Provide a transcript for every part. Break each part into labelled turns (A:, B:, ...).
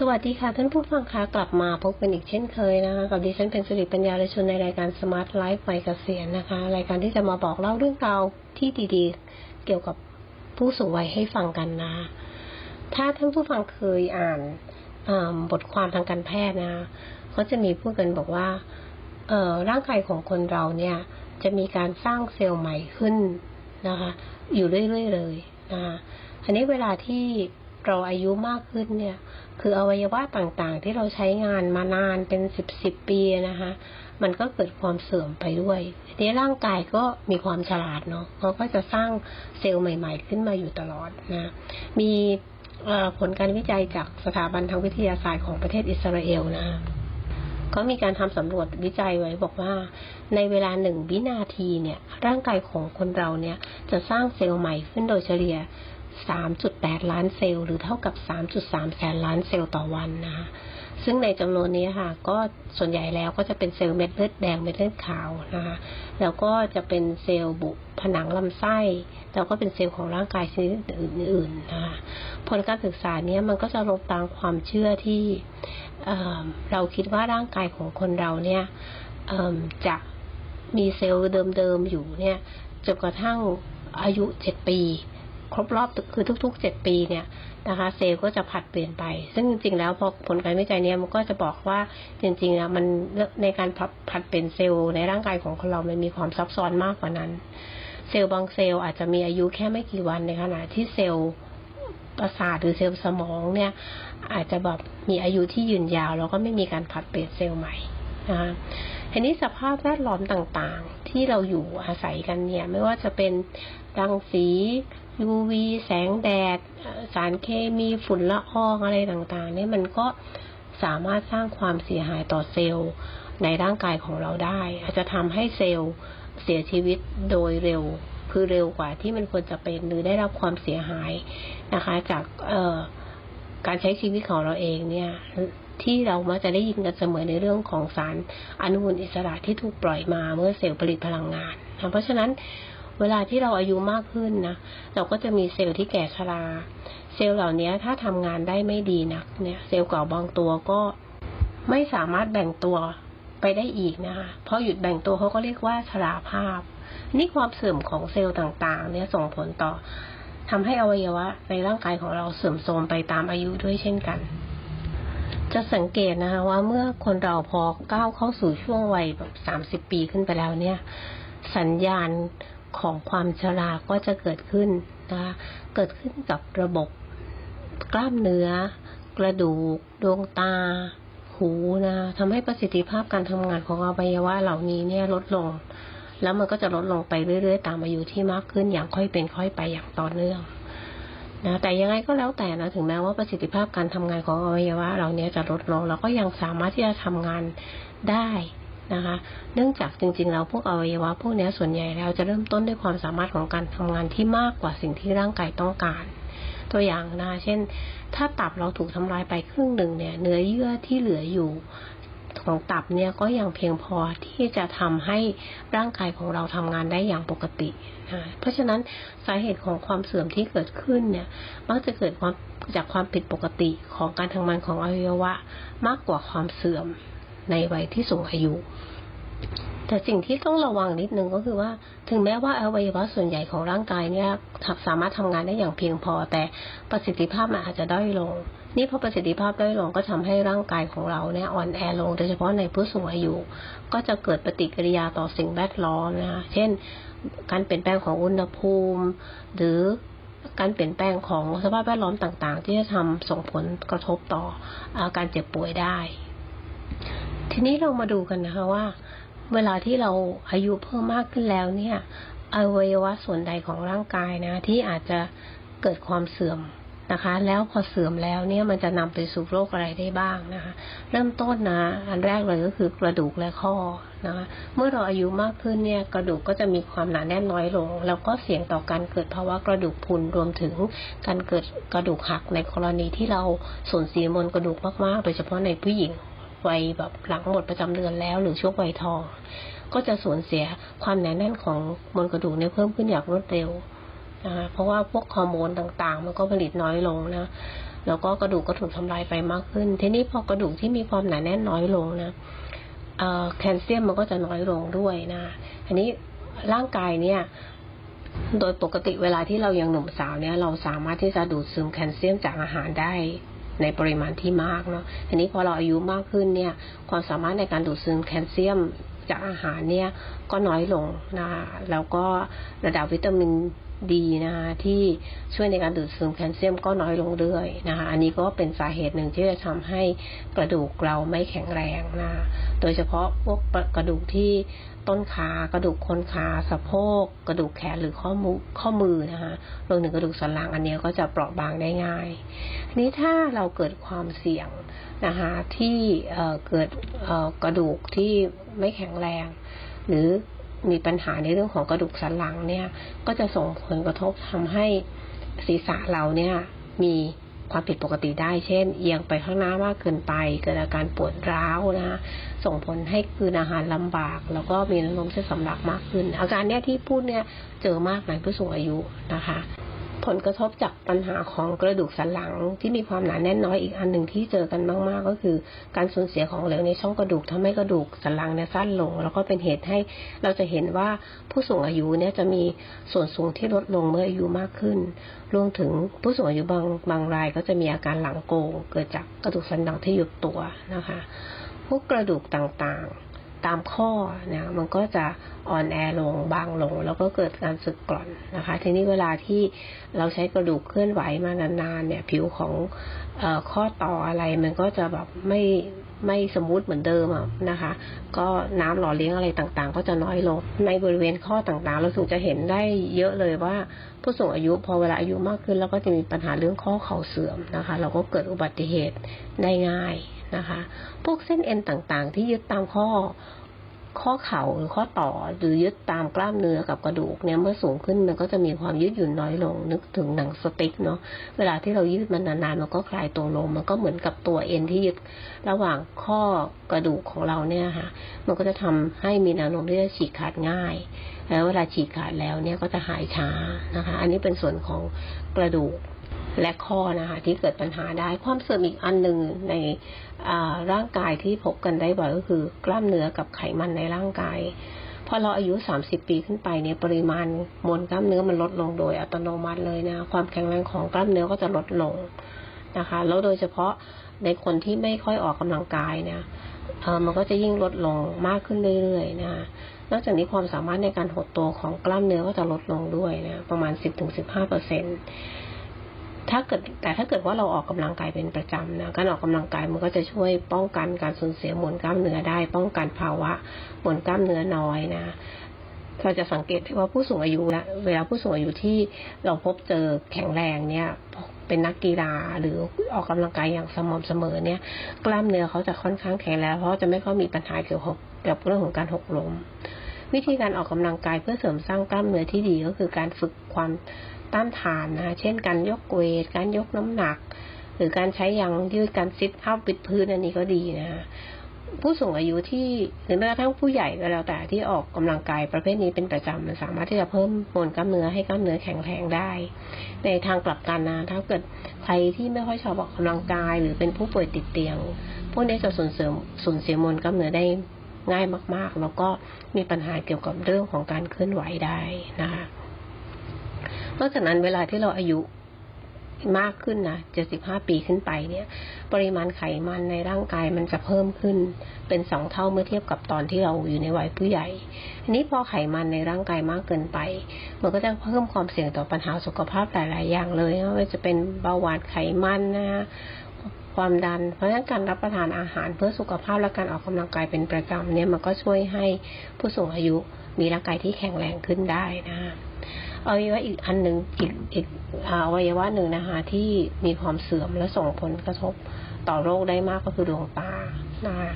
A: สวัสดีค่ะท่านผู้ฟังคะกลับมาพบกันอีกเช่นเคยนะคะกับดิฉันเป็นสิริปัญญาและชนในรายการสมาร์ทไลฟ์ไฟเกษียณนะคะ รายการที่จะมาบอกเล่าเรื่องราวที่ดีๆ เกี่ยวกับผู้สูงวัยให้ฟังกันนะ ถ้าท่านผู้ฟังเคยอ่านบทความทางการแพทย์นะเขาจะมีพูดกันบอกว่าเร่างกายของคนเราเนี่ย จะมีการสร้างเซลล์ใหม่ขึ้นนะคะ อยู่เรื่อยๆเลยนะคะอันนี้เวลาที่ เราอายุมากขึ้นเนี่ย คืออวัยวะต่างๆ ที่เราใช้งานมานานเป็นสิบสิบปีนะคะ มันก็เกิดความเสื่อมไปด้วยทีนี้ร่างกายก็มีความฉลาดเนาะเขาก็จะสร้างเซลล์ใหม่ ๆ ขึ้นมาอยู่ตลอดนะ มีผลการวิจัยจากสถาบันทางวิทยาศาสตร์ของประเทศอิสราเอลนะคะก็มีการทำสำรวจวิจัยไว้บอกว่า ในเวลาหนึ่งวินาทีเนี่ย ร่างกายของคนเราเนี่ยจะสร้างเซลล์ใหม่ขึ้นโดยเฉลี่ย 3.8 ล้านเซลล์หรือเท่ากับ 3.3 แสนล้านเซลล์ต่อวันนะคะซึ่งในจำนวนนี้ค่ะ ก็ส่วนใหญ่แล้วก็จะเป็นเซลล์เม็ดเลือดแดงเม็ดเลือดขาวนะคะแล้วก็จะเป็นเซลล์บุผนังลำไส้แล้วก็เป็นเซลล์ของร่างกายชนิดอื่นๆนะคะผลการศึกษาเนี้ยมันก็จะลบตามความเชื่อที่เอ่เราคิดว่าร่างกายของคนเราเนี่ยจะมีเซลล์เดิมๆอยู่เนี่ยจนกระทั่งอายุเจ็ดปี ครบรอบคือทุกๆเจ็ดปีเนี่ยนะคะเซลล์ก็จะผัดเปลี่ยนไป ซึ่งจริงๆแล้วพอผลการวิจัยเนี้ยมันก็จะบอกว่าจริงๆแล้วมันในการผัดเปลี่ยนเซลล์ในร่างกายของคนเรามันมีความซับซ้อนมากกว่านั้น เซลล์บางเซลล์อาจจะมีอายุแค่ไม่กี่วันในขณะที่เซลล์ประสาทหรือเซลล์สมองเนี่ย อาจจะแบบมีอายุที่ยืนยาว แล้วก็ไม่มีการผัดเปลี่ยนเซลล์ใหม่นะคะทีนี้สภาพแวดล้อมต่างๆ ที่เราอยู่อาศัยกันเนี่ย ไม่ว่าจะเป็นรังสี UV แสงแดด สารเคมีฝุ่นละอองอะไรต่างๆ เนี่ยมันก็สามารถสร้างความเสียหายต่อเซลล์ในร่างกายของเราได้ อาจจะทำให้เซลล์เสียชีวิตโดยเร็วคือเร็วกว่าที่มันควรจะเป็นหรือได้รับความเสียหายนะคะ จากเการใช้ชีวิตของเราเองเนี่ยที่เรามักจะได้ยินกันเสมอในเรื่องของสารอนุมูลอิสระที่ถูกปล่อยมาเมื่อเซลล์ผลิตพลังงานนะเพราะฉะนั้น เวลาที่เราอายุมากขึ้นนะเราก็จะมีเซลล์ที่แก่ชรา เซลล์เหล่านี้ถ้าทำงานได้ไม่ดีนักเนี่ยเซลล์เก่าบางตัวก็ไม่สามารถแบ่งตัวไปได้อีกนะคะเพราะหยุดแบ่งตัวเขาก็เรียกว่าชราภาพ นี่ความเสื่อมของเซลล์ต่างๆ เนี่ยส่งผลต่อทำให้อวัยวะในร่างกายของเราเสื่อมโทรมไปตามอายุด้วยเช่นกัน จะสังเกตนะคะว่าเมื่อคนเราพอก้าวเข้าสู่ช่วงวัยแบบสามสิบปีขึ้นไปแล้วเนี่ย สัญญาณ ของความชราก็จะเกิดขึ้นนะคะเกิดขึ้นกับระบบกล้ามเนื้อ กระดูก ดวงตา หูนะทำให้ประสิทธิภาพการทำงานของอวัยวะเหล่านี้เนี่ยลดลง แล้วมันก็จะลดลงไปเรื่อย ๆ ตามอายุที่มากขึ้นอย่างค่อยเป็นค่อยไปอย่างต่อเนื่องนะแต่ยังไงก็แล้วแต่นะถึงแม้ว่าประสิทธิภาพการทำงานของอวัยวะเราเนี้ยจะลดลงเราก็ยังสามารถที่จะทำงานได้ นะคะ เนื่องจากจริงๆแล้วพวกอวัยวะพวกนี้ส่วนใหญ่แล้วจะเริ่มต้นด้วยความสามารถของการทำงานที่มากกว่าสิ่งที่ร่างกายต้องการ ตัวอย่างนะคะเช่น ถ้าตับเราถูกทำลายไปครึ่งหนึ่งเนี่ย เนื้อเยื่อที่เหลืออยู่ของตับเนี่ยก็ยังเพียงพอที่จะทำให้ร่างกายของเราทำงานได้อย่างปกตินะเพราะฉะนั้นสาเหตุของความเสื่อมที่เกิดขึ้นเนี่ยมักจะเกิดความจากความผิดปกติของการทำงานของอวัยวะมากกว่าความเสื่อม ในวัยที่สูงอายุ แต่สิ่งที่ต้องระวังนิดนึงก็คือว่า ถึงแม้ว่าอวัยวะส่วนใหญ่ของร่างกายเนี่ยสามารถทำงานได้อย่างเพียงพอ แต่ประสิทธิภาพมันอาจจะด้อยลง นี่พอประสิทธิภาพด้อยลงก็ทำให้ร่างกายของเราเนี่ยอ่อนแอลงโดยเฉพาะในผู้สูงอายุ ก็จะเกิดปฏิกิริยาต่อสิ่งแวดล้อมนะคะเช่น การเปลี่ยนแปลงของอุณหภูมิ หรือการเปลี่ยนแปลงของสภาพแวดล้อมต่าง ๆ ที่จะทำส่งผลกระทบต่ออาการเจ็บป่วยได้ ทีนี้เรามาดูกันนะคะว่า เวลาที่เราอายุเพิ่มมากขึ้นแล้วเนี่ยอวัยวะส่วนใดของร่างกายนะ ที่อาจจะเกิดความเสื่อมนะคะ แล้วพอเสื่อมแล้วเนี่ยมันจะนำไปสู่โรคอะไรได้บ้างนะคะ เริ่มต้นนะอันแรกเลยก็คือกระดูกและข้อนะคะ เมื่อเราอายุมากขึ้นเนี่ย กระดูกก็จะมีความหนาแน่นน้อยลง แล้วก็เสี่ยงต่อการเกิดภาวะกระดูกพุนรวมถึงการเกิดกระดูกหักในกรณีที่เราสูญเสียมวลกระดูกมากๆ โดยเฉพาะในผู้หญิง วัยแบบหลังหมดประจำเดือนแล้ว หรือช่วงวัยทอง ก็จะสูญเสียความหนาแน่นของมวลกระดูกเนี่ยเพิ่มขึ้นอย่างรวดเร็วนะคะเพราะว่าพวกฮอร์โมนต่างๆ มันก็ผลิตน้อยลงนะแล้วก็กระดูกก็ถูกทำลายไปมากขึ้น ทีนี้พอกระดูกที่มีความหนาแน่นน้อยลงนะแคลเซียมมันก็จะน้อยลงด้วยนะอันนี้ร่างกายเนี่ย โดยปกติเวลาที่เรายังหนุ่มสาวเนี่ย เราสามารถที่จะดูดซึมแคลเซียมจากอาหารได้ ในปริมาณที่มากเนาะทีนี้พอเราอายุมากขึ้นเนี่ย ความสามารถในการดูดซึมแคลเซียมจากอาหารเนี่ยก็น้อยลงนะคะแล้วก็ระดับวิตามินดีนะคะที่ช่วยในการดูดซึมแคลเซียมก็น้อยลงเรื่อยนะคะ อันนี้ก็เป็นสาเหตุหนึ่งที่จะทำให้กระดูกเราไม่แข็งแรงนะคะโดยเฉพาะพวกกระดูกที่ต้นขากระดูกคนขาสะโพก กระดูกแขนหรือข้อมือข้อมือนะคะรวมถึงกระดูกสันหลังอันนี้ก็จะเปราะบางได้ง่ายนี้ถ้าเราเกิดความเสี่ยงนะคะที่เเกิดกระดูกที่ไม่แข็งแรง หรือ มีปัญหาในเรื่องของกระดูกสันหลังเนี่ย ก็จะส่งผลกระทบทำให้ศีรษะเราเนี่ยมีความผิดปกติได้ เช่น เอียงไปข้างหน้ามากเกินไป เกิดอาการปวดร้าวนะส่งผลให้กลืนอาหารลำบาก แล้วก็มีน้ำนมเส้นสำลักมากขึ้น อาการเนี้ยที่พูดเนี่ยเจอมากในผู้สูงอายุนะคะ ผลกระทบจากปัญหาของกระดูกสันหลังที่มีความหนาแน่นน้อยอีกอันหนึ่งที่เจอกันมากๆ ก็คือ การสูญเสียของเหลวในช่องกระดูกทำให้กระดูกสันหลังเนี่ยสั้นลง แล้วก็เป็นเหตุให้เราจะเห็นว่าผู้สูงอายุเนี่ยจะมีส่วนสูงที่ลดลงเมื่ออายุมากขึ้น รวมถึงผู้สูงอายุบางบางรายก็จะมีอาการหลังโกงเกิดจากกระดูกสันหลังที่ยุบตัวนะคะ พวกกระดูกต่างๆ ตามข้อนะมันก็จะอ่อนแอลงบางลง แล้วก็เกิดการสึกกร่อนนะคะ ทีนี้เวลาที่เราใช้กระดูกเคลื่อนไหวมานานๆเนี่ย ผิวของอข้อต่ออะไรมันก็จะแบบไม่ไม่สมูทเหมือนเดิมะนะคะ ก็น้ำหล่อเลี้ยงอะไรต่างๆ ก็จะน้อยลง ในบริเวณข้อต่างๆ เราถึงจะเห็นได้เยอะเลยว่า ผู้สูงอายุพอเวลาอายุมากขึ้น แล้วก็จะมีปัญหาเรื่องข้อเข่าเสื่อมนะคะ เราก็เกิดอุบัติเหตุได้ง่าย นะคะ พวกเส้นเอ็นต่างๆ ที่ยึดตามข้อข้อเข่าหรือข้อต่อหรือยึดตามกล้ามเนื้อกับกระดูกเนี่ยเมื่อสูงขึ้นมันก็จะมีความยืดหยุ่นน้อยลง นึกถึงหนังสติ๊กเนาะเวลาที่เรายืดมันนานๆมันก็คลายตัวลงมันก็เหมือนกับตัวเอ็นที่ยึดระหว่างข้อกระดูกของเราเนี่ยค่ะ มันก็จะทำให้มีแนวโน้มที่จะฉีกขาดง่าย แล้วเวลาฉีกขาดแล้วเนี่ยก็จะหายช้านะคะ อันนี้เป็นส่วนของกระดูก และข้อนะคะที่เกิดปัญหาได้ความเสื่อมอีกอันหนึ่งในร่างกายที่พบกันได้บ่อยก็คือกล้ามเนื้อกับไขมันในร่างกายพอเราอายุ 30 ปีขึ้นไปเนี่ยปริมาณมวลกล้ามเนื้อมันลดลงโดยอัตโนมัติเลยนะความแข็งแรงของกล้ามเนื้อก็จะลดลงนะคะแล้วโดยเฉพาะในคนที่ไม่ค่อยออกกำลังกายเนี่ยมันก็จะยิ่งลดลงมากขึ้นเรื่อยๆนะนอกจากนี้ความสามารถในการหดตัวของกล้ามเนื้อก็จะลดลงด้วยนะประมาณ 10-15%เปอร์เซ็นต์ ถ้าเกิดแต่ถ้าเกิดว่าเราออกกำลังกายเป็นประจำนะการออกกำลังกายมันก็จะช่วยป้องกันการสูญเสียมวลกล้ามเนื้อได้ ป้องกันภาวะมวลกล้ามเนื้อน้อยนะเราจะสังเกตว่าผู้สูงอายุนะเวลาผู้สูงอายุที่เราพบเจอแข็งแรงเนี่ยเป็นนักกีฬาหรือออกกำลังกายอย่างสม่ำเสมอเนี่ย กล้ามเนื้อเขาจะค่อนข้างแข็งแรงเพราะจะไม่ค่อยมีปัญหาเกี่ยวกับเรื่องของการหกล้มวิธีการออกกำลังกายเพื่อเสริมสร้างกล้ามเนื้อที่ดีก็คือการฝึกความ ต้านทานนะเช่นการยกเวท การยกน้ำหนัก หรือการใช้ยังยืดการซิทอัพปิดพื้นอันนี้ก็ดีนะผู้สูงอายุที่หรือแม้กระทั่งผู้ใหญ่ก็แล้วแต่ที่ออกกำลังกายประเภทนี้เป็นประจำมันสามารถที่จะเพิ่มมวลกล้ามเนื้อให้กล้ามเนื้อแข็งแรงได้ ในทางกลับกันนะถ้าเกิดใครที่ไม่ค่อยชอบออกกำลังกาย หรือเป็นผู้ป่วยติดเตียง พวกนี้จะสูญเสียสูญเสียมวลกล้ามเนื้อได้ง่ายมาก ๆ แล้วก็มีปัญหาเกี่ยวกับเรื่องของการเคลื่อนไหวได้นะคะ นอกจากนั้นเวลาที่เราอายุมากขึ้นนะเจ็ดสิบห้าปีขึ้นไปเนี่ย ปริมาณไขมันในร่างกายมันจะเพิ่มขึ้น เป็นสองเท่าเมื่อเทียบกับตอนที่เราอยู่ในวัยผู้ใหญ่ อันนี้พอไขมันในร่างกายมากเกินไป มันก็จะเพิ่มความเสี่ยงต่อปัญหาสุขภาพหลาย ๆ อย่างเลยไม่ว่าจะเป็นเบาหวานไขมันนะความดัน เพราะฉะนั้นการรับประทานอาหารเพื่อสุขภาพและการออกกำลังกายเป็นประจำเนี่ยมันก็ช่วยให้ผู้สูงอายุมีร่างกายที่แข็งแรงขึ้นได้นะคะ อวัยวะอีกอันหนึ่งอีกอีกอวัยวะหนึ่งนะคะ ที่มีความเสื่อมและส่งผลกระทบต่อโรคได้มากก็คือดวงตานะคะ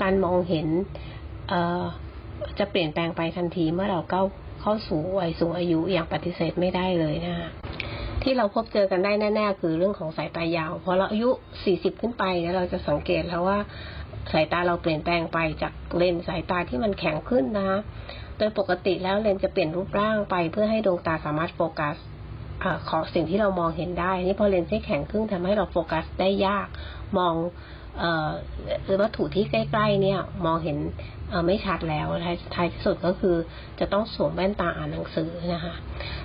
A: การมองเห็นเออจะเปลี่ยนแปลงไปทันทีเมื่อเราเข้าเข้าสู่วัยสูงอายุอย่างปฏิเสธไม่ได้เลยนะคะที่เราพบเจอกันได้แน่ ๆ คือเรื่องของสายตายาวพอเราอายุ 40 ขึ้นไปเนี่ยเราจะสังเกตแล้วว่าสายตาเราเปลี่ยนแปลงไปจากเลนสายตาที่มันแข็งขึ้นนะคะ โดยปกติแล้วเลนจะเปลี่ยนรูปร่างไปเพื่อให้ดวงตาสามารถโฟกัสอของสิ่งที่เรามองเห็นได้ นี่พอเลนส์ที่แข็งครึ่งทำให้เราโฟกัสได้ยาก มองหรือวัตถุที่ใกล้ ๆ เนี่ย มองเห็นไม่ชัดแล้วท้ายที่สุดก็คือ จะต้องสวมแว่นตาอ่านหนังสือนะคะ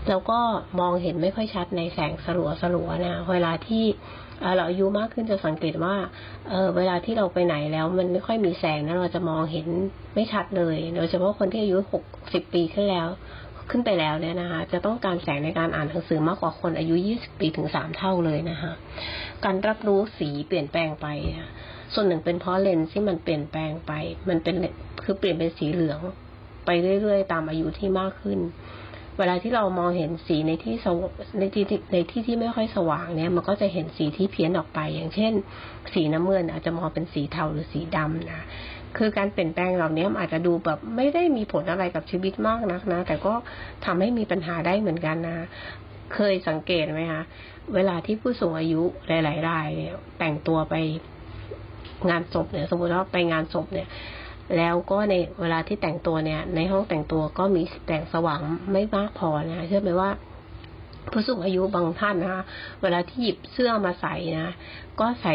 A: แล้วก็มองเห็นไม่ค่อยชัดในแสงสลัวสลัวๆนะ เวลาที่ เราอายุมากขึ้นจะสังเกตว่าเออเวลาที่เราไปไหนแล้วมันไม่ค่อยมีแสงนะเราจะมองเห็นไม่ชัดเลย โดยเฉพาะคนที่อายุหกสิบปีขึ้นแล้ว ขึ้นไปแล้วเนี่ยนะคะ จะต้องการแสงในการอ่านหนังสือมากกว่าคนอายุ20ปีถึง3เท่าเลยนะคะ การรับรู้สีเปลี่ยนแปลงไปส่วนหนึ่งเป็นเพราะเลนส์ที่มันเปลี่ยนแปลงไป มันเป็นคือเปลี่ยนเป็นสีเหลืองไปเรื่อยๆ ตามอายุที่มากขึ้น เวลาที่เรามองเห็นสีในที่สวในที่ในที่ที่ไม่ค่อยสว่างเนี่ย มันก็จะเห็นสีที่เพี้ยนออกไป อย่างเช่น สีน้ำเงินอาจจะมองเป็นสีเทาหรือสีดำนะคือการเปลี่ยนแปลงเหล่านี้มันอาจจะดูแบบไม่ได้มีผลอะไรกับชีวิตมากนักนะ แต่ก็ทำให้มีปัญหาได้เหมือนกันนะ เคยสังเกตไหมคะเวลาที่ผู้สูงอายุหลายๆรายเนี่ยแต่งตัวไปงานศพเนี่ย สมมติว่าไปงานศพเนี่ย แล้วก็ในเวลาที่แต่งตัวเนี่ย ในห้องแต่งตัวก็มีแสงสว่างไม่มากพอนะเชื่อไหมว่าผู้สูงอายุบางท่านนะคะเวลาที่หยิบเสื้อมาใส่นะก็ใส่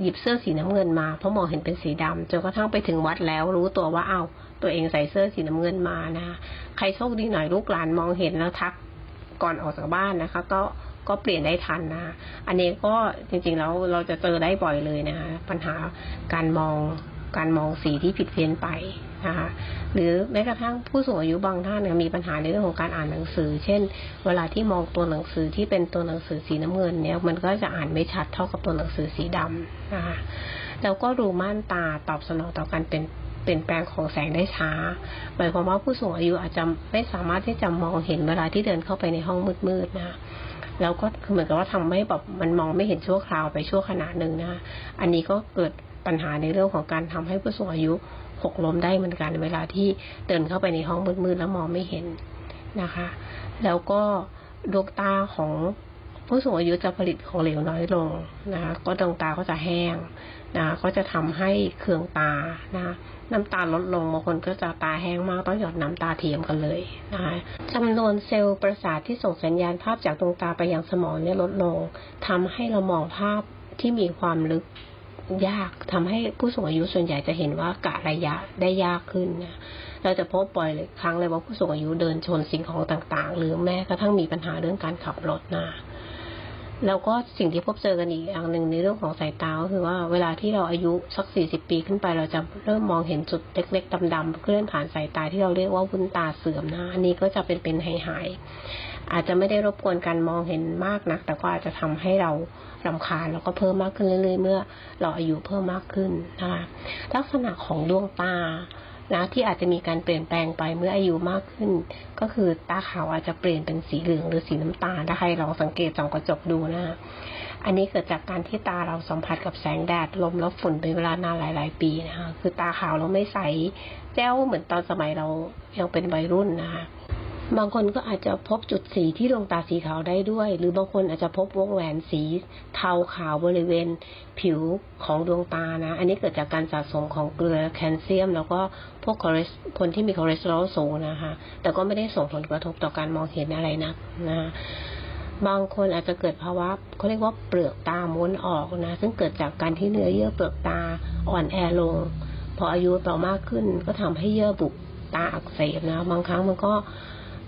A: หยิบเสื้อสีน้ำเงินมาเพราะมองเห็นเป็นสีดำจนกระทั่งไปถึงวัดแล้ว รู้ตัวว่าเอ้าตัวเองใส่เสื้อสีน้ำเงินมานะคะใครโชคดีหน่อยลูกหลานมองเห็นแล้วทักก่อนออกจากบ้านนะคะ ก็ก็เปลี่ยนได้ทันนะอันนี้ก็จริงๆแล้วเราจะเจอได้บ่อยเลยนะคะปัญหาการมอง การมองสีที่ผิดเพี้ยนไปนะคะหรือแม้กระทั่งผู้สูงอายุบางท่านเนี่ยมีปัญหาในเรื่องของการอ่านหนังสือ เช่น เวลาที่มองตัวหนังสือที่เป็นตัวหนังสือสีน้ำเงินเนี่ยมันก็จะอ่านไม่ชัดเท่ากับตัวหนังสือสีดำนะคะแล้วก็รูม่านตาตอบสนองต่อการเป็นเปลี่ยนแปลงของแสงได้ช้า หมายความว่าผู้สูงอายุอาจจะไม่สามารถที่จะมองเห็นเวลาที่เดินเข้าไปในห้องมืดๆนะคะแล้วก็คือเหมือนกับว่าทำให้แบบมันมองไม่เห็นชั่วคราวไปชั่วขณะหนึ่งนะคะอันนี้ก็เกิด ปัญหาในเรื่องของการทำให้ผู้สูงอายุหกล้มได้เหมือนกันเวลาที่เดินเข้าไปในห้องมืดๆแล้วมองไม่เห็นนะคะ แล้วก็ดวงตาของผู้สูงอายุจะผลิตของเหลวน้อยลงนะคะก็ดวงตาก็จะแห้งนะคะก็จะทำให้เคืองตานะคะน้ำตาลดลงบางคนก็จะตาแห้งมากต้องหยดน้ำตาเทียมกันเลยนะคะจำนวนเซลล์ประสาทที่ส่งสัญญาณภาพจากดวงตาไปยังสมองเนี่ยลดลงทำให้เรามองภาพที่มีความลึก ยากทำให้ผู้สูงอายุส่วนใหญ่จะเห็นว่ากะระยะได้ยากขึ้นนะเราจะพบบ่อยเลยครั้งเลยว่าผู้สูงอายุเดินชนสิ่งของต่างๆ หรือแม้กระทั่งมีปัญหาเรื่องการขับรถนะแล้วก็สิ่งที่พบเจอกันอีกอย่างหนึ่งในเรื่องของสายตาก็คือว่าเวลาที่เราอายุสักสี่สิบปีขึ้นไปเราจะเริ่มมองเห็นจุดเล็กๆดำๆเคลื่อนผ่านสายตาที่เราเรียกว่าวุ้นตาเสื่อมนะอันนี้ก็จะเป็นเป็นหายหายๆ อาจจะไม่ได้รบกวนการมองเห็นมากนัก แต่ก็อาจจะทำให้เรารำคาญแล้วก็เพิ่มมากขึ้นเรื่อย ๆ เมื่อเราอายุเพิ่มมากขึ้นนะคะลักษณะของดวงตานะที่อาจจะมีการเปลี่ยนแปลงไปเมื่ออายุมากขึ้น ก็คือตาขาวอาจจะเปลี่ยนเป็นสีเหลืองหรือสีน้ำตาลถ้าใครลองสังเกตส่องกระจกดูนะอันนี้เกิดจากการที่ตาเราสัมผัสกับแสงแดดลมแล้วฝุ่นเป็นเวลานานหลาย ๆ ปีนะคะคือตาขาวเราไม่ใสแจ้วเหมือนตอนสมัยเรายังเป็นวัยรุ่นนะคะ บางคนก็อาจจะพบจุดสีที่ดวงตาสีขาวได้ด้วย หรือบางคนอาจจะพบวงแหวนสีเทาขาวบริเวณผิวของดวงตานะ อันนี้เกิดจากการสะสมของเกลือแคลเซียม แล้วก็พวกคอเลสคนที่มีคอเลสเตอรอลสูงนะคะ แต่ก็ไม่ได้ส่งผลกระทบต่อการมองเห็นอะไรนักนะบางคนอาจจะเกิดภาวะเขาเรียกว่าเปลือกตาม้วนออกนะ ซึ่งเกิดจากการที่เนื้อเยื่อเปลือกตาอ่อนแอลง พออายุต่อมากขึ้นก็ทำให้เยื่อบุตาอักเสบนะ บางครั้งมันก็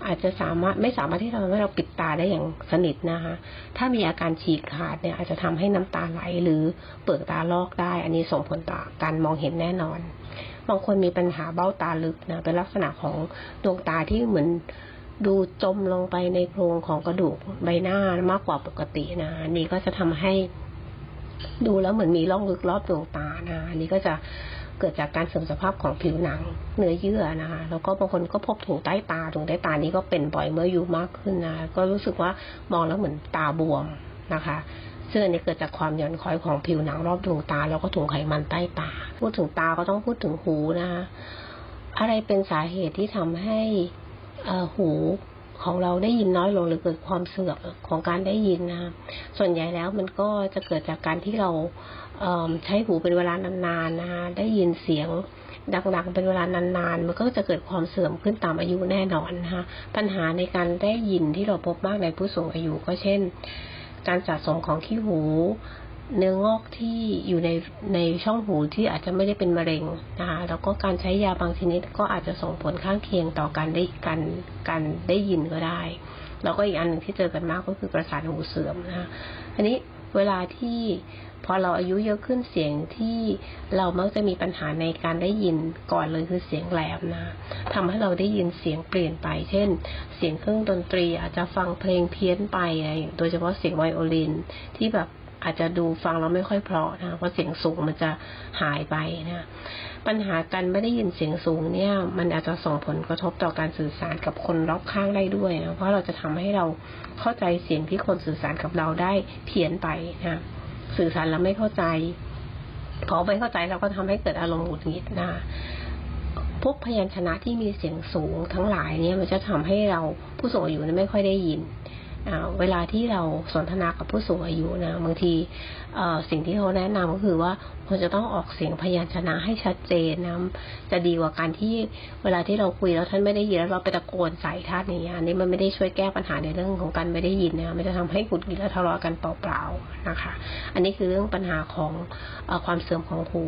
A: อาจจะสามารถไม่สามารถที่จะทำให้เราปิดตาได้อย่างสนิทนะคะ ถ้ามีอาการฉีกขาดเนี่ยอาจจะทำให้น้ำตาไหลหรือเปลือกตาลอกได้ อันนี้ส่งผลต่อการมองเห็นแน่นอน บางคนมีปัญหาเบ้าตาลึกนะเป็นลักษณะของดวงตาที่เหมือนดูจมลงไปในโครงของกระดูกใบหน้ามากกว่าปกตินะอันนี้ก็จะทำให้ดูแล้วเหมือนมีร่องลึกรอบดวงตานะอันนี้ก็จะ เกิดจากการเสื่อมสภาพของผิวหนัง เนื้อเยื่อนะคะ แล้วก็บางคนก็พบถุงใต้ตาถุงใต้ตานี้ก็เป็นบ่อยเมื่ออายุมากขึ้นนะก็รู้สึกว่ามองแล้วเหมือนตาบวมนะคะซึ่งอันนี้เกิดจากความหย่อนคล้อยของผิวหนังรอบดวงตา แล้วก็ถุงไขมันใต้ตา พูดถึงตาก็ต้องพูดถึงหูนะคะอะไรเป็นสาเหตุที่ทำให้หูของเราได้ยินน้อยลงหรือเกิดความเสื่อมของการได้ยินนะ ส่วนใหญ่แล้วมันก็จะเกิดจากการที่เรา ใช้หูเป็นเวลานานๆนะคะได้ยินเสียงดังๆเป็นเวลานานๆ มันก็จะเกิดความเสื่อมขึ้นตามอายุแน่นอนนะคะปัญหาในการได้ยินที่เราพบมากในผู้สูงอายุก็เช่น การสะสมของขี้หู เนื้องอกที่อยู่ในในช่องหูที่อาจจะไม่ได้เป็นมะเร็งนะคะแล้วก็การใช้ยาบางชนิดก็อาจจะส่งผลข้างเคียงต่อการได้การการได้ยินก็ได้ แล้วก็อีกอันหนึ่งที่เจอกันมากก็คือประสาทหูเสื่อมนะคะอันนี้ เวลาที่พอเราอายุเยอะขึ้นเสียงที่เรามักจะมีปัญหาในการได้ยินก่อนเลยคือเสียงแหลมนะทำให้เราได้ยินเสียงเปลี่ยนไป เช่น เสียงเครื่องดนตรีอาจจะฟังเพลงเพี้ยนไปอะไรโดยเฉพาะเสียงไวโอลินที่แบบ อาจจะดูฟังแล้วไม่ค่อยเพราะนะเพราะเสียงสูงมันจะหายไปนะปัญหาการไม่ได้ยินเสียงสูงเนี่ย มันอาจจะส่งผลกระทบต่อการสื่อสารกับคนรอบข้างได้ด้วยนะเพราะเราจะทำให้เราเข้าใจเสียงที่คนสื่อสารกับเราได้เพี้ยนไปนะสื่อสารแล้วไม่เข้าใจพอไม่เข้าใจเราก็ทำให้เกิดอารมณ์หงุดหงิดนะพวกพยัญชนะที่มีเสียงสูงทั้งหลายเนี่ยมันจะทำให้เราผู้สูงอายุไม่ค่อยได้ยิน เวลาที่เราสนทนากับผู้สูงอายุนะบางทีสิ่งที่เขาแนะนำก็คือว่าควรจะต้องออกเสียงพยัญชนะให้ชัดเจนนะจะดีกว่าการที่เวลาที่เราคุยแล้วท่านไม่ได้ยินแล้วเราไปตะโกนใส่ท่านอย่างเงี้ยอันนี้มันไม่ได้ช่วยแก้ปัญหาในเรื่องของการไม่ได้ยินนะมันจะทำให้หุดหงิดและทะเลาะกันเปล่าๆนะคะ อันนี้คือเรื่องปัญหาของอความเสื่อมของหู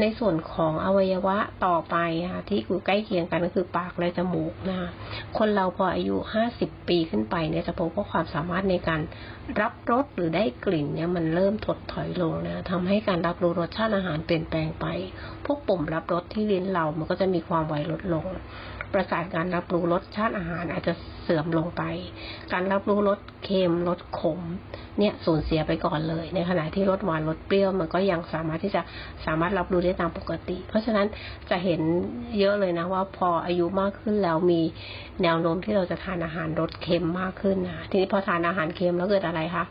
A: ในส่วนของอวัยวะต่อไปค่ะที่อยู่ใกล้เคียงกันก็คือปากและจมูกนะคนเราพออายุห้าสิบปีขึ้นไปเนี่ยจะพบว่าความสามารถในการรับรสหรือได้กลิ่นเนี่ยมันเริ่มถดถอยลงนะทำให้การรับรู้รสชาติอาหารเปลี่ยนแปลงไป พวกปุ่มรับรสที่ลิ้นเรามันก็จะมีความไวลดลง ประสาทการรับรู้รสชาติอาหารอาจจะเสื่อมลงไป การรับรู้รสเค็มรสขม เนี่ยสูญเสียไปก่อนเลย ในขณะที่รสหวานรสเปรี้ยวมันก็ยังสามารถที่จะสามารถรับรู้ได้ตามปกติ เพราะฉะนั้นจะเห็นเยอะเลยนะว่าพออายุมากขึ้นแล้วมีแนวโน้มที่เราจะทานอาหารรสเค็มมากขึ้นนะทีนี้พอทานอาหารเค็มแล้วเกิดอะไรคะ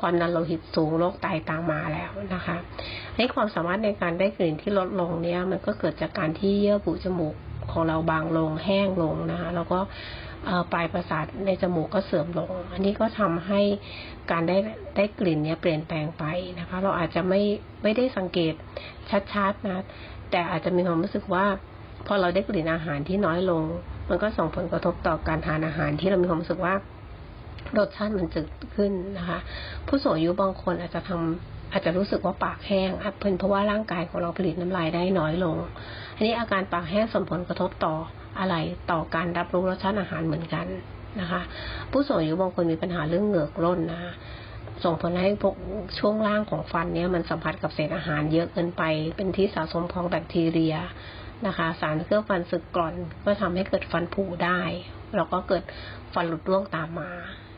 A: ความดันโลหิตสูงโรคไตตามมาแล้วนะคะให้ความสามารถในการได้กลิ่นที่ลดลงเนี่ยมันก็เกิดจากการที่เยื่อบุจมูก ของเราบางลงแห้งลงนะคะ แล้วก็ปลายประสาทในจมูกก็เสื่อมลง อันนี้ก็ทำให้การได้ได้กลิ่นเนี่ยเปลี่ยนแปลงไปนะคะ เราอาจจะไม่ไม่ได้สังเกตชัดๆนะ แต่อาจจะมีความรู้สึกว่าพอเราได้กลิ่นอาหารที่น้อยลง มันก็ส่งผลกระทบต่อการทานอาหารที่เรามีความรู้สึกว่ารสชาติมันจืดขึ้นนะคะ ผู้สูงอายุบางคนอาจจะทำอาจจะรู้สึกว่าปากแห้งเป็นเพราะว่าร่างกายของเราผลิตน้ำลายได้น้อยลง อันนี้อาการปากแห้งส่งผลกระทบต่ออะไรต่อการรับรู้รสชาติอาหารเหมือนกันนะคะ ผู้สูงอายุบางคนมีปัญหาเรื่องเหงือกร่นนะคะส่งผลให้พวกช่วงล่างของฟันเนี้ยมันสัมผัสกับเศษอาหารเยอะเกินไป เป็นที่สะสมของแบคทีเรียนะคะ สารเคลือบฟันสึกกร่อนก็ทำให้เกิดฟันผุได้แล้วก็เกิดฟันหลุดร่วงตามมา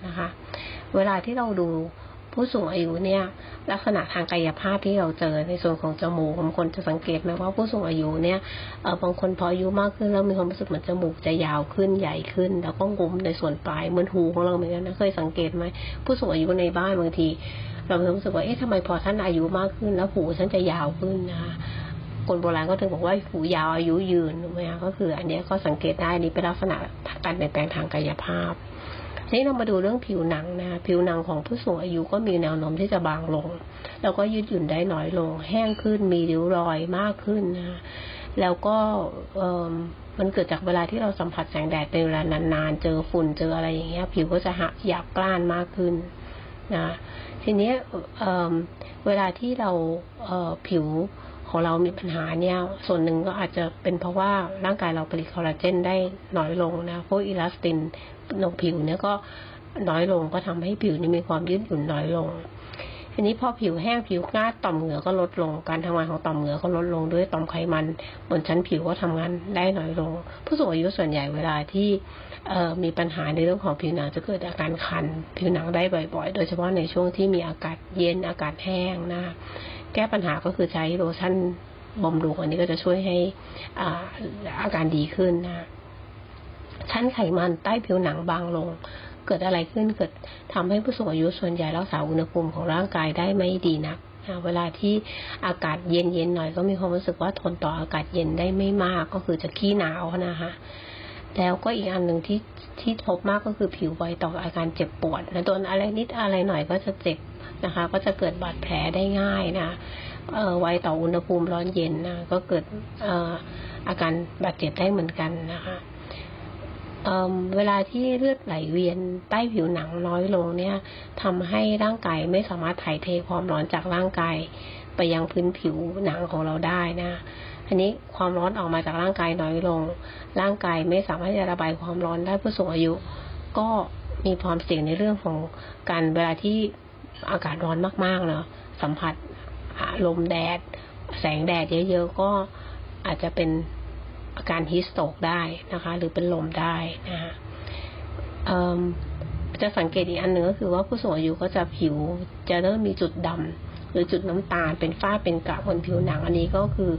A: นะคะ เวลาที่เราดู ผู้สูงอายุเนี่ย ลักษณะทางกายภาพที่เราเจอในส่วนของจมูกบางคนจะสังเกตไหมว่าผู้สูงอายุเนี่ยบางคนพออายุมากขึ้นแล้วมีความรู้สึกเหมือนจมูกจะยาวขึ้นใหญ่ขึ้น แล้วก็งุ้มในส่วนปลายเหมือนหูของเราเหมือนกันนะเคยสังเกตไหมผู้สูงอายุในบ้านบางที เรามีความรู้สึกว่าเอ๊ะทำไมพอท่านอายุมากขึ้น แล้วหูฉันจะยาวขึ้นนะคะคนโบราณก็ถึงบอกว่าหูยาวอายุยืนถูกไหมคะก็คือ อันนี้ก็สังเกตได้นี่เป็นลักษณะการเปลี่ยนแปลงทางกายภาพ นี่เรามาดูเรื่องผิวหนังนะผิวหนังของผู้สูงอายุก็มีแนวโน้มที่จะบางลง แล้วก็ยืดหยุ่นได้น้อยลง แห้งขึ้นมีริ้วรอยมากขึ้นนะแล้วก็มันเกิดจากเวลาที่เราสัมผัสแสงแดดเป็นเวลานานๆ เจอฝุ่นเจออะไรอย่างเงี้ย ผิวก็จะหักหยาบกร้านมากขึ้นนะทีนี้เเวลาที่เราเผิว ของเรามีปัญหาเนี่ย ส่วนหนึ่งก็อาจจะเป็นเพราะว่าร่างกายเราผลิตคอลลาเจนได้น้อยลงนะพวกอิลาสตินลงผิวเนี่ยก็น้อยลงก็ทำให้ผิวนี่มีความยืดหยุ่นน้อยลงทีนี้พอผิวแห้งผิวกล้าต่อมเหงื่อก็ลดลง การทำงานของต่อมเหงื่อก็ลดลงด้วยต่อมไขมัน บนชั้นผิวก็ทำงานได้น้อยลง ผู้สูงอายุส่วนใหญ่เวลาที่มีปัญหาในเรื่องของผิวหนังจะเกิดอาการคัน ผิวหนังได้บ่อย ๆ โดยเฉพาะในช่วงที่มีอากาศเย็นอากาศแห้งนะ แก้ปัญหาก็คือใช้โลชั่นบำรุงอันนี้ก็จะช่วยให้อาอาการดีขึ้นนะชั้นไขมันใต้ผิวหนังบางลง เกิดอะไรขึ้นเกิดทำให้ผู้สูงอายุส่วนใหญ่รักษาอุณหภูมิของร่างกายได้ไม่ดีนักเวลาที่อากาศเย็นๆหน่อยก็มีความรู้สึกว่าทนต่ออากาศเย็นได้ไม่มากก็คือจะขี้หนาวนะคะ แล้วก็อีกอันหนึ่งที่ที่พบมากก็คือผิวไวต่ออาการเจ็บปวดนะโดนอะไรนิดอะไรหน่อยก็จะเจ็บนะคะ ก็จะเกิดบาดแผลได้ง่ายนะเอ่อไวต่ออุณหภูมิร้อนเย็นนะก็เกิดเอ่ออาการบาดเจ็บได้เหมือนกันนะคะเอิ่มเวลาที่เลือดไหลเวียนใต้ผิวหนังน้อยลงเนี่ยทำให้ร่างกายไม่สามารถถ่ายเทความร้อนจากร่างกายไปยังพื้นผิวหนังของเราได้นะ อันนี้ความร้อนออกมาจากร่างกายน้อยลง ร่างกายไม่สามารถจะระบายความร้อนได้ผู้สูงอายุ ก็มีความเสี่ยงในเรื่องของการเวลาที่อากาศร้อนมากๆเนาะสัมผัสลมแดด แสงแดดเยอะๆก็อาจจะเป็นอาการฮิสโตกได้นะคะ หรือเป็นลมได้นะคะจะสังเกตอีกอันหนึ่งก็คือว่าผู้สูงอายุก็จะผิวจะเริ่มมีจุดดำหรือจุดน้ำตาลเป็นฝ้าเป็นกระบนผิวหนังอันนี้ก็คือ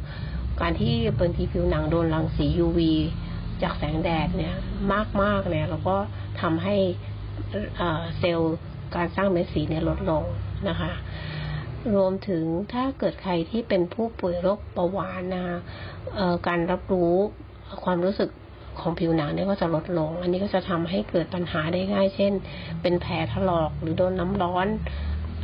A: การที่บางทีผิวหนังโดนรังสี UV จากแสงแดดเนี่ยมากๆเนี่ยเราก็ทำให้เซลล์การสร้างเม็ดสีเนี่ยลดลงนะคะ รวมถึงถ้าเกิดใครที่เป็นผู้ป่วยโรคเบาหวานนะคะการรับรู้ความรู้สึกของผิวหนังเนี่ยก็จะลดลง อันนี้ก็จะทำให้เกิดปัญหาได้ง่าย เช่น เป็นแผลถลอกหรือโดนน้ำร้อน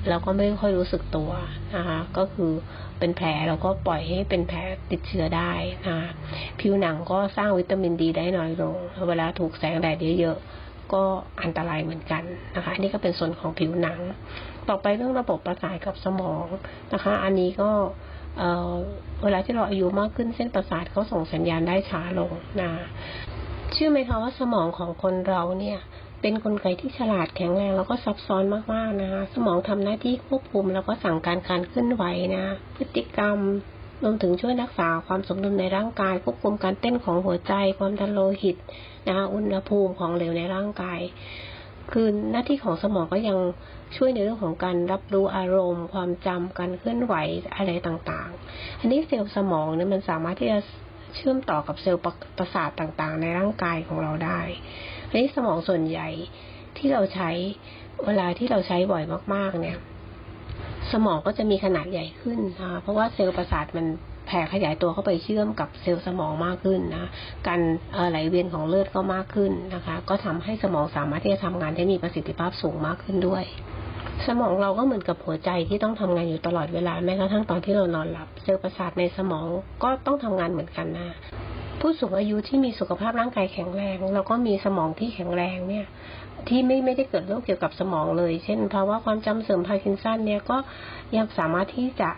A: แล้วก็ไม่ค่อยรู้สึกตัวนะคะก็คือเป็นแผลเราก็ปล่อยให้เป็นแผลติดเชื้อได้นะคะผิวหนังก็สร้างวิตามินดีได้น้อยลง เวลาถูกแสงแดดเยอะๆก็อันตรายเหมือนกันนะคะอันนี้ก็เป็นส่วนของผิวหนัง ต่อไปเรื่องระบบประสาทกับสมองนะคะ อันนี้ก็เอ่อเวลาที่เราอายุมากขึ้นเส้นประสาทเขาส่งสัญญาณได้ช้าลงนะเชื่อไหมคะว่าสมองของคนเราเนี่ย เป็นนกลไกที่ฉลาดแข็งแรงแล้วก็ซับซ้อนมากๆนะคะสมองทำหน้าที่ควบคุม แล้วก็สั่งการการเคลื่อนไหวนะ พฤติกรรมรวมถึงช่วยรักษาความสมดุลในร่างกาย ควบคุมการเต้นของหัวใจ ความดันโลหิตนะคะอุณหภูมิของเหลวในร่างกาย คือหน้าที่ของสมองก็ยังช่วยในเรื่องของการรับรู้อารมณ์ ความจำการเคลื่อนไหวอะไรต่างๆ อันนี้เซลล์สมองเนี่ยมันสามารถที่จะเชื่อมต่อกับเซลล์ประสาทต่างๆ ในร่างกายของเราได้ อันนี้สมองส่วนใหญ่ที่เราใช้เวลาที่เราใช้บ่อยมาก ๆ เนี่ย สมองก็จะมีขนาดใหญ่ขึ้นนะคะเพราะว่าเซลล์ประสาทมันแผ่ขยายตัวเข้าไปเชื่อมกับเซลล์สมองมากขึ้นนะ การไหลเวียนของเลือดก็มากขึ้นนะคะ ก็ทำให้สมองสามารถที่จะทำงานได้มีประสิทธิภาพสูงมากขึ้นด้วย สมองเราก็เหมือนกับหัวใจที่ต้องทำงานอยู่ตลอดเวลาแม้กระทั่งตอนที่เรานอนหลับ เซลล์ประสาทในสมองก็ต้องทำงานเหมือนกันนะ ผู้สูงอายุที่มีสุขภาพร่างกายแข็งแรง แล้วก็มีสมองที่แข็งแรงเนี่ย ที่ไม่ไม่ได้เกิดโรคเกี่ยวกับสมองเลย เช่นภาวะความจำเสื่อมพาร์กินสันเนี่ยก็ยังสามารถที่จะ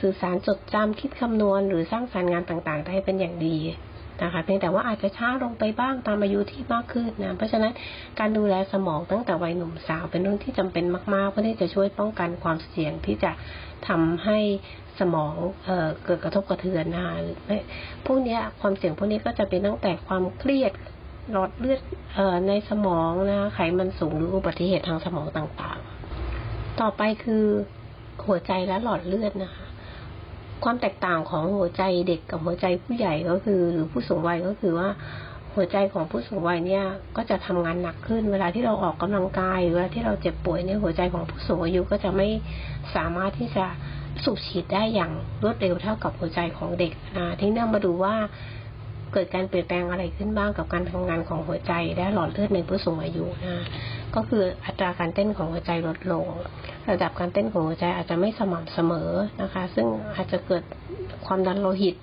A: สื่อสารจดจำคิดคำนวณ หรือสร้างสรรค์งานต่างๆ ได้เป็นอย่างดีนะคะเพียงแต่ว่าอาจจะช้าลงไปบ้างตามอายุที่มากขึ้นนะเพราะฉะนั้นการดูแลสมองตั้งแต่วัยหนุ่มสาวเป็นเรื่องที่จำเป็นมากๆเพื่อที่จะช่วยป้องกันความเสี่ยงที่จะทำให้ สมองเออเกิดกระทบกระเทือนนะคะพวกนี้ความเสี่ยงพวกนี้ก็จะเป็นตั้งแต่ความเครียดหลอดเลือดออในสมองนะคะไขมันสูงหรืออุบัติเหตุทางสมองต่างๆ ต่อไปคือหัวใจและหลอดเลือดนะคะความแตกต่างของหัวใจเด็กกับหัวใจผู้ใหญ่ก็คือหรือผู้สูงวัยก็คือว่าหัวใจของผู้สูงวัยเนี่ยก็จะทำงานหนักขึ้น เวลาที่เราออกกำลังกายหรือเวลาที่เราเจ็บป่วยเนี่ยหัวใจของผู้สูงอายุก็จะไม่สามารถที่จะ สูบฉีดได้อย่างรวดเร็วเท่ากับหัวใจของเด็กอ่าที่นั่งมาดูว่าเกิดการเปลี่ยนแปลงอะไรขึ้นบ้างกับการทำงานของหัวใจ และหลอดเลือดในผู้สูงอายุนะก็คืออัตราการเต้นของหัวใจลดลง ระดับการเต้นของหัวใจอาจจะไม่สม่ำเสมอนะคะ ซึ่งอาจจะเกิดความดันโลหิต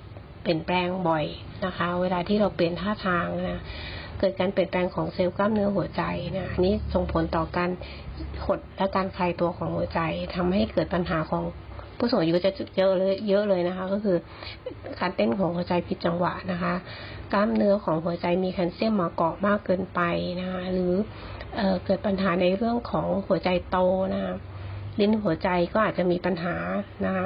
A: เปลี่ยนแปลงบ่อยนะคะ เวลาที่เราเปลี่ยนท่าทางนะเกิดการเปลี่ยนแปลงของเซลล์กล้ามเนื้อหัวใจนะอันนี้ส่งผลต่อการหดและการคลายตัวของหัวใจทำให้เกิดปัญหาของ ผู้สูงอายุจะเยอะเลยเยอะเลยนะคะ ก็คือการเต้นของหัวใจผิดจังหวะนะคะ กล้ามเนื้อของหัวใจมีแคลเซียมมาเกาะมากเกินไปนะคะหรือเออเกิดปัญหาในเรื่องของหัวใจโตนะคะลิ้นหัวใจก็อาจจะมีปัญหานะคะ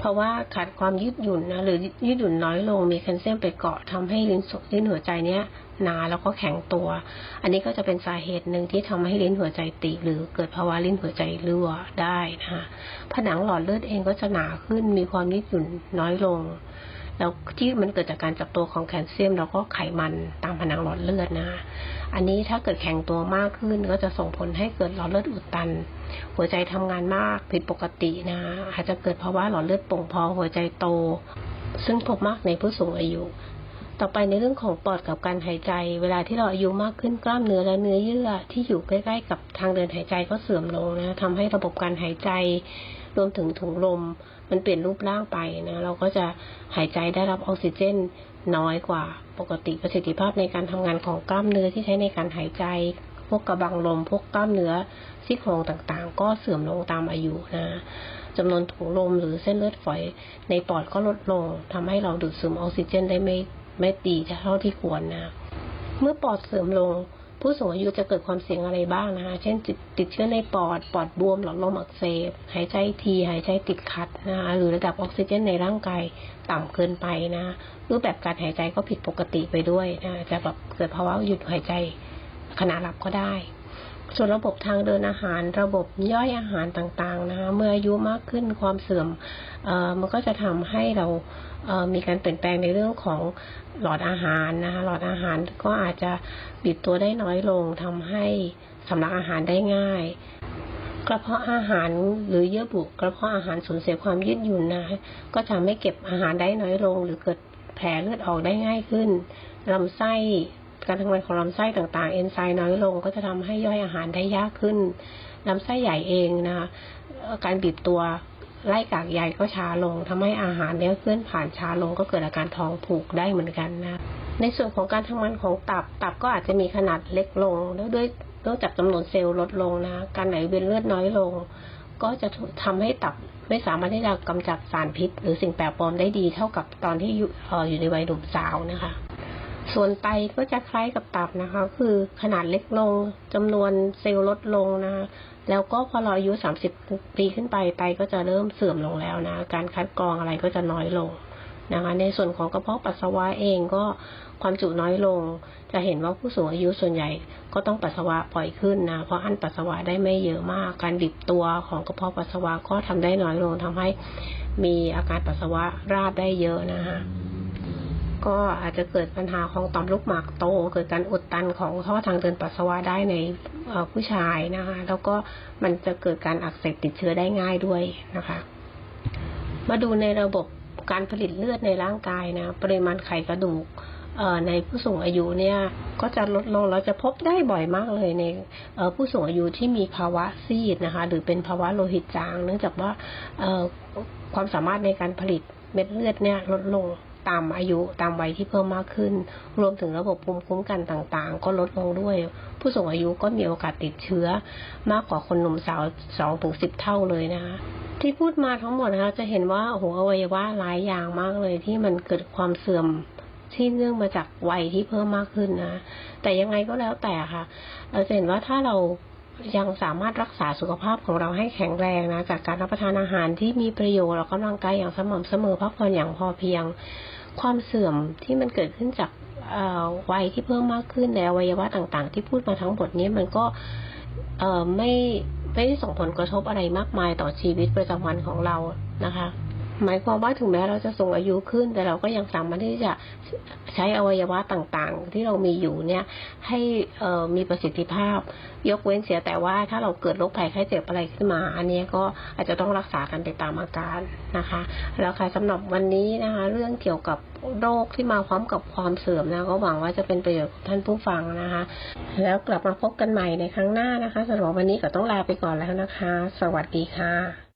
A: เพราะว่าขาดความยืดหยุ่นนะหรือยืดหยุ่นน้อยลงมีแคลเซียมไปเกาะทำให้ลิ้นลิ้นหัวใจเนี้ยหนาแล้วก็แข็งตัว อันนี้ก็จะเป็นสาเหตุหนึ่งที่ทำให้ลิ้นหัวใจตีบหรือเกิดภาวะลิ้นหัวใจรั่วได้นะคะผนังหลอดเลือดเองก็จะหนาขึ้นมีความยืดหยุ่นน้อยลงแล้วที่มันเกิดจากการจับตัวของแคลเซียม แล้วก็ไขมันตามผนังหลอดเลือดนะ อันนี้ถ้าเกิดแข็งตัวมากขึ้นก็จะส่งผลให้เกิดหลอดเลือดอุดตัน หัวใจทำงานมากผิดปกตินะอาจจะเกิดภาวะหลอดเลือดโป่งพองหัวใจโต ซึ่งพบมากในผู้สูงอายุต่อไปในเรื่องของปอดกับการหายใจ เวลาที่เราอายุมากขึ้นกล้ามเนื้อและเนื้อเยื่อที่อยู่ใกล้ๆกับทางเดินหายใจก็เสื่อมลงนะทำให้ระบบการหายใจ รวมถึงถุงลม มันเปลี่ยนรูปร่างไปนะเราก็จะหายใจได้รับออกซิเจนน้อยกว่าปกติประสิทธิภาพในการทำงานของกล้ามเนื้อที่ใช้ในการหายใจ พวกกระบังลม พวกกล้ามเนื้อซี่โครงต่างๆ ก็เสื่อมลงตามอายุนะจำนวนถุงลมหรือเส้นเลือดฝอยในปอดก็ลดลงทำให้เราดูดซึมออกซิเจนได้ไม่ไม่ดีเท่าที่ควรนะ เมื่อปอดเสื่อมลง ผู้สูงอายุจะเกิดความเสี่ยงอะไรบ้างนะคะเช่นติดติดเชื้อในปอด ปอดบวมหลอดลมอักเสบ หายใจทีหายใจติดขัดนะคะหรือระดับออกซิเจนในร่างกายต่ำเกินไปนะ รูปแบบการหายใจก็ผิดปกติไปด้วยนะจะแบบเกิดภาวะหยุดหายใจ ขณะหลับก็ได้ ส่วนระบบทางเดินอาหาร ระบบย่อยอาหารต่างๆนะคะเมื่ออายุมากขึ้นความเสื่อมอมันก็จะทำให้เรามีการเปลี่ยนแปลงในเรื่องของหลอดอาหารนะคะหลอดอาหารก็อาจจะบิดตัวได้น้อยลงทำให้สำลักอาหารได้ง่ายกระเพาะอาหารหรือเยื่อบุกระเพาะอาหารสูญเสียความยืดหยุ่นนะก็ทำให้เก็บอาหารได้น้อยลง หรือเกิดแผลเลือดออกได้ง่ายขึ้นลำไส้ การทำงานของลำไส้ต่างๆ เอนไซม์น้อยลง ก็จะทำให้ย่อยอาหารได้ยากขึ้นลำไส้ใหญ่เองนะคะการบีบตัวไล่กากใยก็ช้าลงทำให้อาหารเลี้ยเคลื่อนผ่านช้าลง ก็เกิดอาการท้องผูกได้เหมือนกันนะในส่วนของการทำงานของตับ ตับก็อาจจะมีขนาดเล็กลง แล้วด้วยเนื่องจากจำนวนเซลล์ลดลงนะการไหลเวียนเลือดน้อยลง ก็จะทำให้ตับไม่สามารถที่จะกำจัดสารพิษ หรือสิ่งแปลกปลอมได้ดีเท่ากับตอนที่อยู่เอ่ออยู่ในวัยหนุ่มสาวนะคะ ส่วนไตก็จะคล้ายกับตับนะคะ คือขนาดเล็กลงจำนวนเซลล์ลดลงนะคะแล้วก็พอเราอายุ30ปีขึ้นไปไตก็จะเริ่มเสื่อมลงแล้วนะ การคัดกรองอะไรก็จะน้อยลงนะคะ ในส่วนของกระเพาะปัสสาวะเองก็ความจุน้อยลง จะเห็นว่าผู้สูงอายุส่วนใหญ่ก็ต้องปัสสาวะบ่อยขึ้นนะ เพราะอั้นปัสสาวะได้ไม่เยอะมาก การบีบตัวของกระเพาะปัสสาวะก็ทำได้น้อยลงทำให้มีอาการปัสสาวะราบได้เยอะนะคะ ก็อาจจะเกิดปัญหาของต่อมลูกหมากโต เกิดการอุดตันของท่อทางเดินปัสสาวะได้ในผู้ชายนะคะ แล้วก็มันจะเกิดการอักเสบติดเชื้อได้ง่ายด้วยนะคะ มาดูในระบบการผลิตเลือดในร่างกายนะ ปริมาณไขกระดูกในผู้สูงอายุเนี่ยก็จะลดลงเราจะพบได้บ่อยมากเลยในผู้สูงอายุที่มีภาวะซีดนะคะ หรือเป็นภาวะโลหิตจาง เนื่องจากว่าความสามารถในการผลิตเม็ดเลือดเนี่ยลดลง ตามอายุตามวัยที่เพิ่มมากขึ้น รวมถึงระบบภูมิคุ้มกันต่างๆ ก็ลดลงด้วย ผู้สูงอายุก็มีโอกาสติดเชื้อ มากกว่าคนหนุ่มสาวสองถึงสิบเท่าเลยนะคะที่พูดมาทั้งหมดนะคะจะเห็นว่าโอ้โหอวัยวะหลายอย่างมากเลยที่มันเกิดความเสื่อมที่เนื่องมาจากวัยที่เพิ่มมากขึ้นนะ แต่ยังไงก็แล้วแต่ค่ะ เราจะเห็นว่าถ้าเรา ยังสามารถรักษาสุขภาพของเราให้แข็งแรงนะจากการรับประทานอาหารที่มีประโยชน์ออกกำลังกายอย่างสม่ำเสมอพักผ่อนอย่างพอเพียง ความเสื่อมที่มันเกิดขึ้นจากวัยที่เพิ่มมากขึ้นในอวัยวะต่างๆ ที่พูดมาทั้งหมดนี้มันก็ไม่ไม่ได้ส่งผลกระทบอะไรมากมายต่อชีวิตประจำวันของเรานะคะ หมายความว่าถึงแม้เราจะสูงอายุขึ้น แต่เราก็ยังสามารถที่จะใช้อวัยวะต่างๆ ที่เรามีอยู่เนี่ยให้มีประสิทธิภาพ ยกเว้นเสียแต่ว่าถ้าเราเกิดโรคภัยไข้เจ็บอะไรขึ้นมา อันนี้ก็อาจจะต้องรักษากันไปตามอาการนะคะ แล้วค่ะสำหรับวันนี้นะคะ เรื่องเกี่ยวกับโรคที่มาพร้อมกับความเสื่อมนะก็หวังว่าจะเป็นประโยชน์กับท่านผู้ฟังนะคะ แล้วกลับมาพบกันใหม่ในครั้งหน้านะคะสำหรับวันนี้ก็ต้องลาไปก่อนแล้วนะคะ สวัสดีค่ะ